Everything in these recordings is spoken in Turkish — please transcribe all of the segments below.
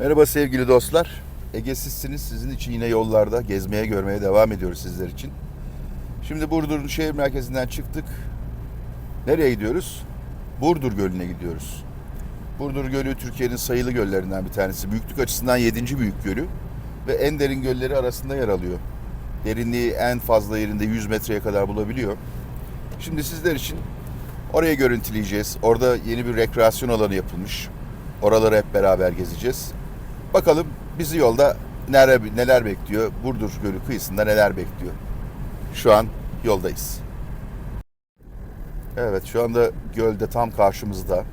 Merhaba sevgili dostlar. Egesizsiniz. Sizin için yine yollarda gezmeye görmeye devam ediyoruz sizler için. Şimdi Burdur'un şehir merkezinden çıktık. Nereye gidiyoruz? Burdur Gölü'ne gidiyoruz. Burdur Gölü Türkiye'nin sayılı göllerinden bir tanesi. Büyüklük açısından 7. büyük gölü ve en derin gölleri arasında yer alıyor. Derinliği en fazla yerinde 100 metreye kadar bulabiliyor. Şimdi sizler için oraya görüntüleyeceğiz. Orada yeni bir rekreasyon alanı yapılmış. Oraları hep beraber gezeceğiz. Bakalım bizi yolda neler, neler bekliyor? Burdur Gölü kıyısında neler bekliyor? Şu an yoldayız. Evet şu anda gölde tam karşımızda.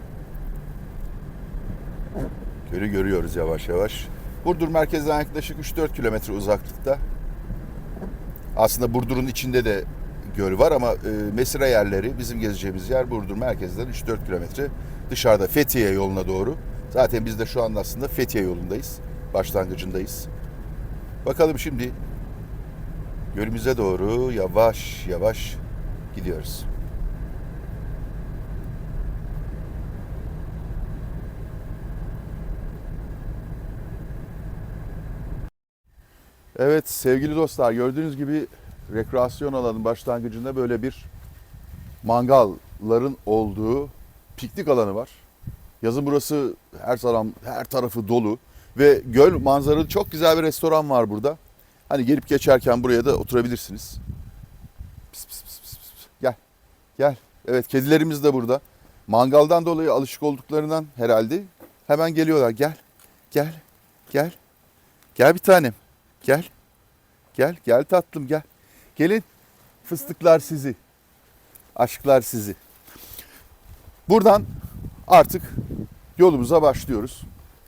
Gölü görüyoruz yavaş yavaş. Burdur merkezden yaklaşık 3-4 kilometre uzaklıkta. Aslında Burdur'un içinde de göl var ama e, mesire yerleri bizim gezeceğimiz yer Burdur merkezden 3-4 kilometre dışarıda Fethiye yoluna doğru. Zaten biz de şu anda aslında Fethiye yolundayız. Başlangıcındayız. Bakalım şimdi gölümüze doğru yavaş yavaş gidiyoruz. Evet sevgili dostlar gördüğünüz gibi rekreasyon alanının başlangıcında böyle bir mangalların olduğu piknik alanı var. Yazın burası her taraf her tarafı dolu ve göl manzaralı çok güzel bir restoran var burada. Hani gelip geçerken buraya da oturabilirsiniz. Pis, pis, pis, pis, pis. Gel. Gel. Evet kedilerimiz de burada. Mangaldan dolayı alışık olduklarından herhalde hemen geliyorlar. Gel. Gel. Gel. Gel bir tanem. Gel. Gel. Gel tatlım gel. Gelin. Fıstıklar sizi. Aşklar sizi. Buradan artık yolumuza başlıyoruz.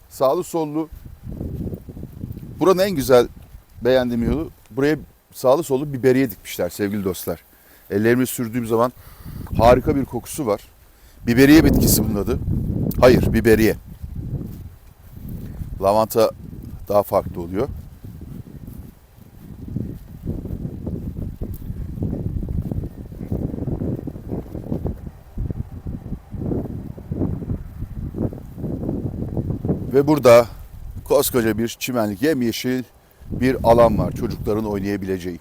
Sağlı sollu buranın en güzel beğendiğim yolu buraya sağlı sollu biberiye dikmişler sevgili dostlar. Ellerimi sürdüğüm zaman harika bir kokusu var. Biberiye bitkisi bunun adı. Hayır biberiye. Lavanta daha farklı oluyor. Ve burada koskoca bir çimenlik yemyeşil bir alan var çocukların oynayabileceği.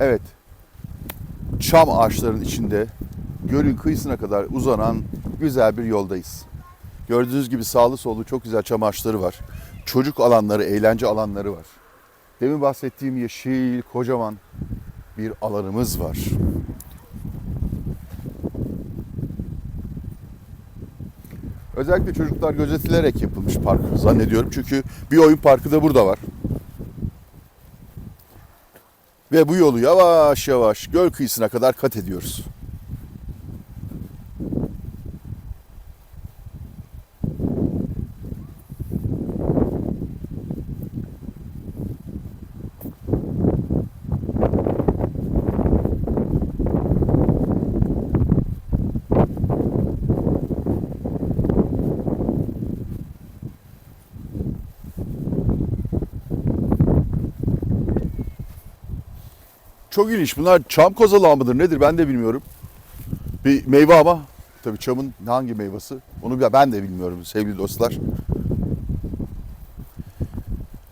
Evet. Çam ağaçlarının içinde gölün kıyısına kadar uzanan güzel bir yoldayız. Gördüğünüz gibi sağlı sollu çok güzel çam ağaçları var. Çocuk alanları, eğlence alanları var. Demin bahsettiğim yeşil, kocaman bir alanımız var. Özellikle çocuklar gözetilerek yapılmış park zannediyorum. Çünkü bir oyun parkı da burada var. Ve bu yolu yavaş yavaş göl kıyısına kadar kat ediyoruz. Çok ilginç. Bunlar çam kozalağı mıdır nedir ben de bilmiyorum. Bir meyve ama tabii çamın hangi meyvesi onu ben de bilmiyorum sevgili dostlar.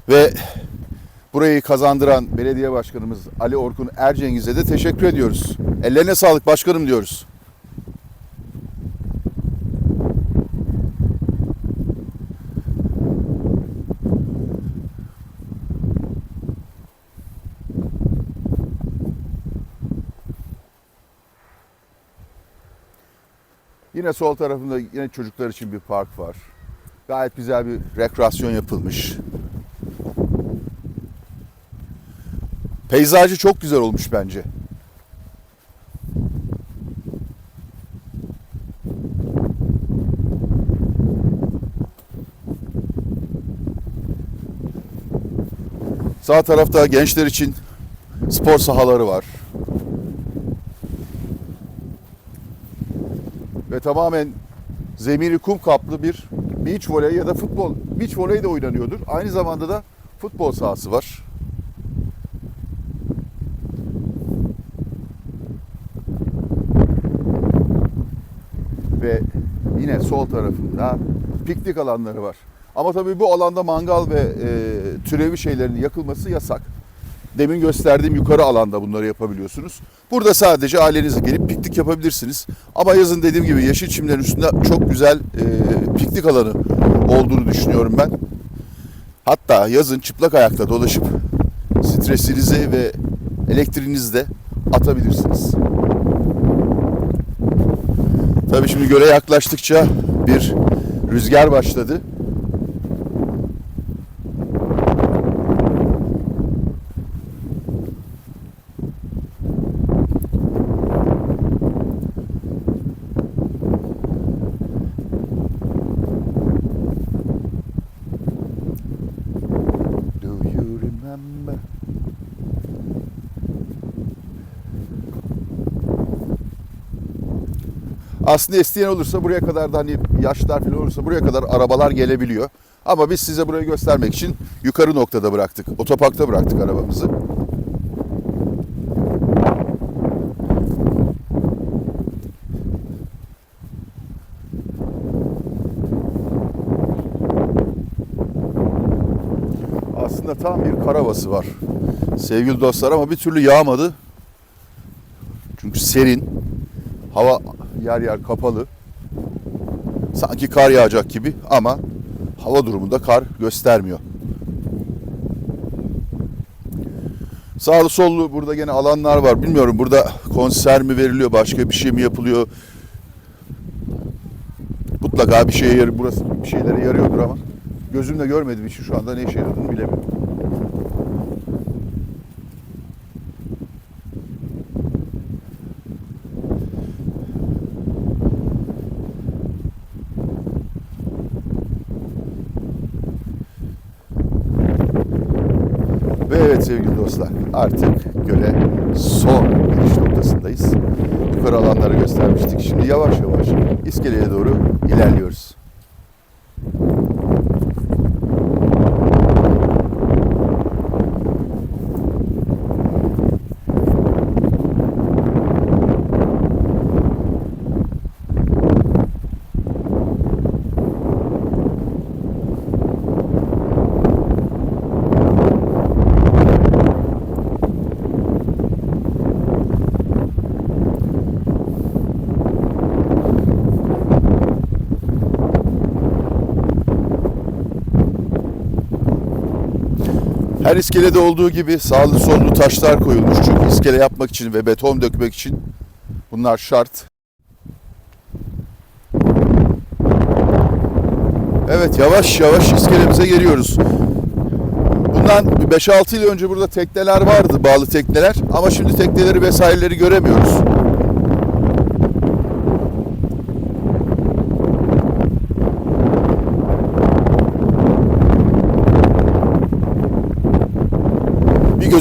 Ve burayı kazandıran belediye başkanımız Ali Orkun Ercengiz'e de teşekkür ediyoruz. Ellerine sağlık başkanım diyoruz. Yine sol tarafında yine çocuklar için bir park var. Gayet güzel bir rekreasyon yapılmış. Peyzajı çok güzel olmuş bence. Sağ tarafta gençler için spor sahaları var. Ve tamamen zemini kum kaplı bir beach voley ya da futbol, beach voley de oynanıyordur. Aynı zamanda da futbol sahası var. Ve yine sol tarafında piknik alanları var. Ama tabii bu alanda mangal ve e, türevi şeylerin yakılması yasak. Demin gösterdiğim yukarı alanda bunları yapabiliyorsunuz. Burada sadece ailenizle gelip piknik yapabilirsiniz. Ama yazın dediğim gibi yeşil çimlerin üstünde çok güzel e, piknik alanı olduğunu düşünüyorum ben. Hatta yazın çıplak ayakta dolaşıp stresinizi ve elektriğinizi de atabilirsiniz. Tabii şimdi göle yaklaştıkça bir rüzgar başladı. Aslında isteyen olursa buraya kadar da hani yaşlar falan olursa buraya kadar arabalar gelebiliyor. Ama biz size burayı göstermek için yukarı noktada bıraktık. Otoparkta bıraktık arabamızı. Aslında tam bir kar havası var. Sevgili dostlar ama bir türlü yağmadı. Çünkü serin. Hava yer yer kapalı. Sanki kar yağacak gibi ama hava durumunda kar göstermiyor. Sağlı sollu burada gene alanlar var. Bilmiyorum burada konser mi veriliyor, başka bir şey mi yapılıyor? Mutlaka bir şeye yar- burası bir şeylere yarıyordur ama gözümle görmediğim için şu anda ne işe yaradığını bilemiyorum. Ve dostlar artık göle son giriş noktasındayız. Yukarı alanları göstermiştik. Şimdi yavaş yavaş iskeleye doğru ilerliyoruz. Her iskelede olduğu gibi sağlı sollu taşlar koyulmuş. Çünkü iskele yapmak için ve beton dökmek için bunlar şart. Evet yavaş yavaş iskelemize geliyoruz. Bundan 5-6 yıl önce burada tekneler vardı, bağlı tekneler. Ama şimdi tekneleri vesaireleri göremiyoruz.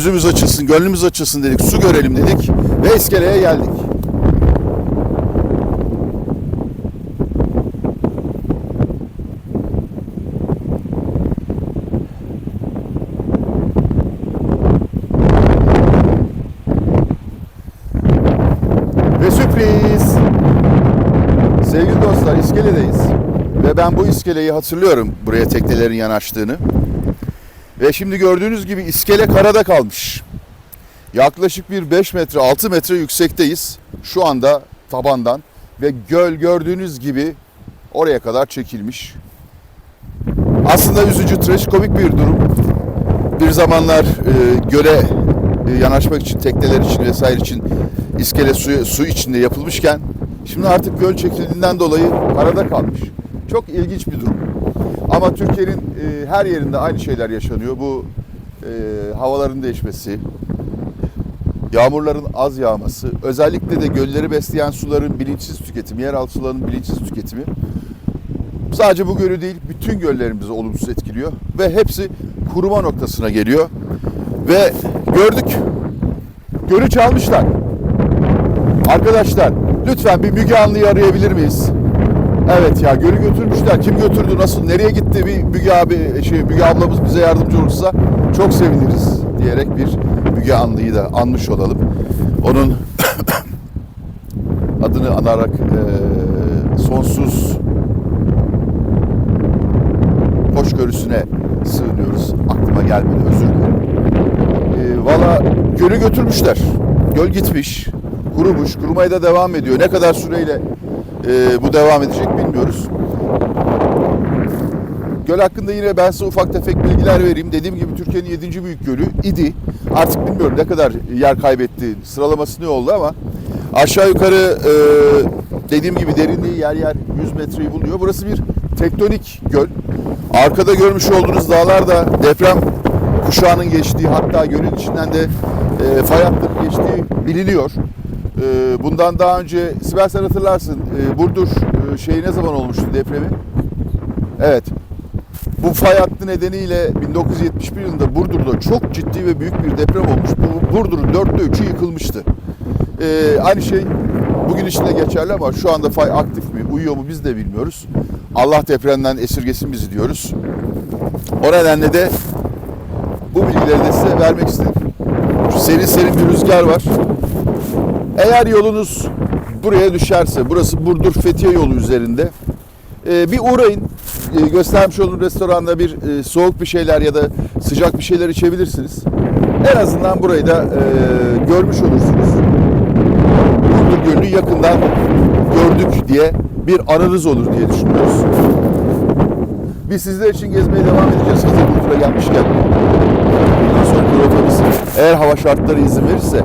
Gözümüz açılsın, gönlümüz açılsın dedik, su görelim dedik ve iskeleye geldik. Ve sürpriz! Sevgili dostlar iskeledeyiz. Ve ben bu iskeleyi hatırlıyorum buraya teknelerin yanaştığını. Ve şimdi gördüğünüz gibi iskele karada kalmış. Yaklaşık bir 5 metre 6 metre yüksekteyiz. Şu anda tabandan ve göl gördüğünüz gibi oraya kadar çekilmiş. Aslında üzücü, trajikomik bir durum. Bir zamanlar e, göle e, yanaşmak için, tekneler için vesaire için iskele su, su içinde yapılmışken şimdi artık göl çekildiğinden dolayı karada kalmış. Çok ilginç bir durum. Ama Türkiye'nin e, her yerinde aynı şeyler yaşanıyor. Bu e, havaların değişmesi, yağmurların az yağması, özellikle de gölleri besleyen suların bilinçsiz tüketimi, yeraltı sularının bilinçsiz tüketimi sadece bu gölü değil bütün göllerimizi olumsuz etkiliyor ve hepsi kuruma noktasına geliyor. Ve gördük gölü çalmışlar. Arkadaşlar lütfen bir Müge Anlı'yı arayabilir miyiz? Evet ya gölü götürmüşler. Kim götürdü, nasıl, nereye gitti bir Müge abi, şey Müge ablamız bize yardımcı olursa çok seviniriz diyerek bir Müge Anlı'yı da anmış olalım. Onun adını anarak, e, sonsuz hoşgörüsüne sığınıyoruz. Aklıma gelmedi özür dilerim. Ee, Valla gölü götürmüşler. Göl gitmiş, kurumuş, kurumaya da devam ediyor. Ne kadar süreyle e, bu devam edecek bilmiyoruz. Göl hakkında yine ben size ufak tefek bilgiler vereyim. Dediğim gibi Türkiye'nin 7. büyük gölü idi. Artık bilmiyorum ne kadar yer kaybetti, sıralaması ne oldu ama aşağı yukarı e, dediğim gibi derinliği yer yer 100 metreyi buluyor. Burası bir tektonik göl. Arkada görmüş olduğunuz dağlar da deprem kuşağının geçtiği hatta gölün içinden de e, fay geçtiği biliniyor. E, bundan daha önce Sibel sen hatırlarsın e, Burdur e, şeyi ne zaman olmuştu depremi? Evet. Bu fay hattı nedeniyle 1971 yılında Burdur'da çok ciddi ve büyük bir deprem olmuş. Bu Burdur'un dörtte üçü yıkılmıştı. Ee, aynı şey bugün için de geçerli ama şu anda fay aktif mi, uyuyor mu biz de bilmiyoruz. Allah depremden esirgesin bizi diyoruz. O nedenle de bu bilgileri de size vermek istedim. Serin serin bir rüzgar var. Eğer yolunuz buraya düşerse, burası Burdur Fethiye yolu üzerinde e, bir uğrayın. E, göstermiş olduğum restoranda bir e, soğuk bir şeyler ya da sıcak bir şeyler içebilirsiniz. En azından burayı da görmüş olursunuz. Burdur Gölü'nü yakından gördük diye bir anınız olur diye düşünüyoruz. Biz sizler için gezmeye devam edeceğiz hazır Burdur'a gelmişken. Bundan sonraki rotamız eğer hava şartları izin verirse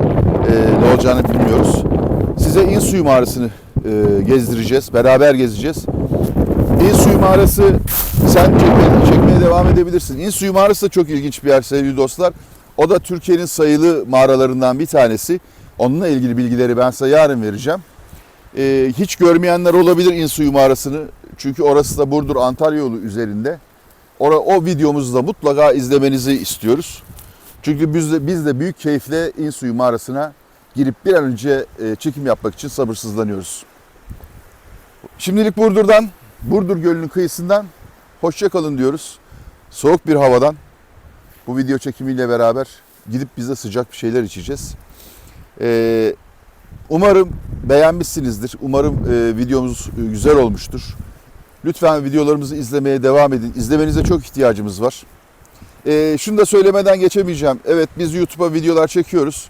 ne olacağını bilmiyoruz. Size İnsuyu mağarasını e, gezdireceğiz. Beraber gezeceğiz. İnsuyu mağarası sen çekmeye, çekmeye devam edebilirsin. İnsuyu mağarası da çok ilginç bir yer sevgili dostlar. O da Türkiye'nin sayılı mağaralarından bir tanesi. Onunla ilgili bilgileri ben size yarın vereceğim. Ee, hiç görmeyenler olabilir İnsuyu mağarasını. Çünkü orası da Burdur Antalya yolu üzerinde. Ora, o videomuzu da mutlaka izlemenizi istiyoruz. Çünkü biz de, biz de büyük keyifle İnsuyu mağarasına girip bir an önce e, çekim yapmak için sabırsızlanıyoruz. Şimdilik Burdur'dan, Burdur Gölü'nün kıyısından hoşça kalın diyoruz. Soğuk bir havadan bu video çekimiyle beraber gidip biz de sıcak bir şeyler içeceğiz. Ee, umarım beğenmişsinizdir. Umarım e, videomuz güzel olmuştur. Lütfen videolarımızı izlemeye devam edin. İzlemenize çok ihtiyacımız var. Ee, şunu da söylemeden geçemeyeceğim. Evet biz YouTube'a videolar çekiyoruz.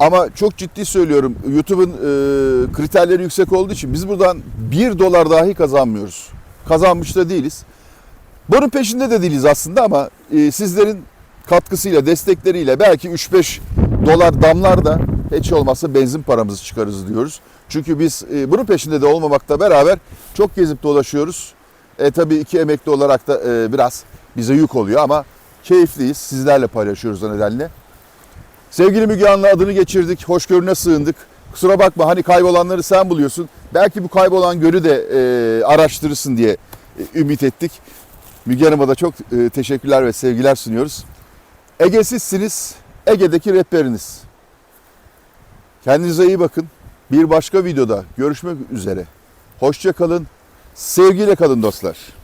Ama çok ciddi söylüyorum YouTube'un e, kriterleri yüksek olduğu için biz buradan 1 dolar dahi kazanmıyoruz. Kazanmış da değiliz. Bunun peşinde de değiliz aslında ama e, sizlerin katkısıyla, destekleriyle belki 3-5 dolar damlar da hiç olmazsa benzin paramızı çıkarız diyoruz. Çünkü biz e, bunun peşinde de olmamakla beraber çok gezip dolaşıyoruz. E, tabii iki emekli olarak da e, biraz bize yük oluyor ama keyifliyiz. Sizlerle paylaşıyoruz o nedenle. Sevgili Müge Anlı adını geçirdik. Hoşgörüne sığındık. Kusura bakma hani kaybolanları sen buluyorsun. Belki bu kaybolan gölü de e, araştırırsın diye e, ümit ettik. Müge Hanım'a da çok e, teşekkürler ve sevgiler sunuyoruz. Ege'sizsiniz, Ege'deki rehberiniz. Kendinize iyi bakın. Bir başka videoda görüşmek üzere. Hoşça kalın, sevgiyle kalın dostlar.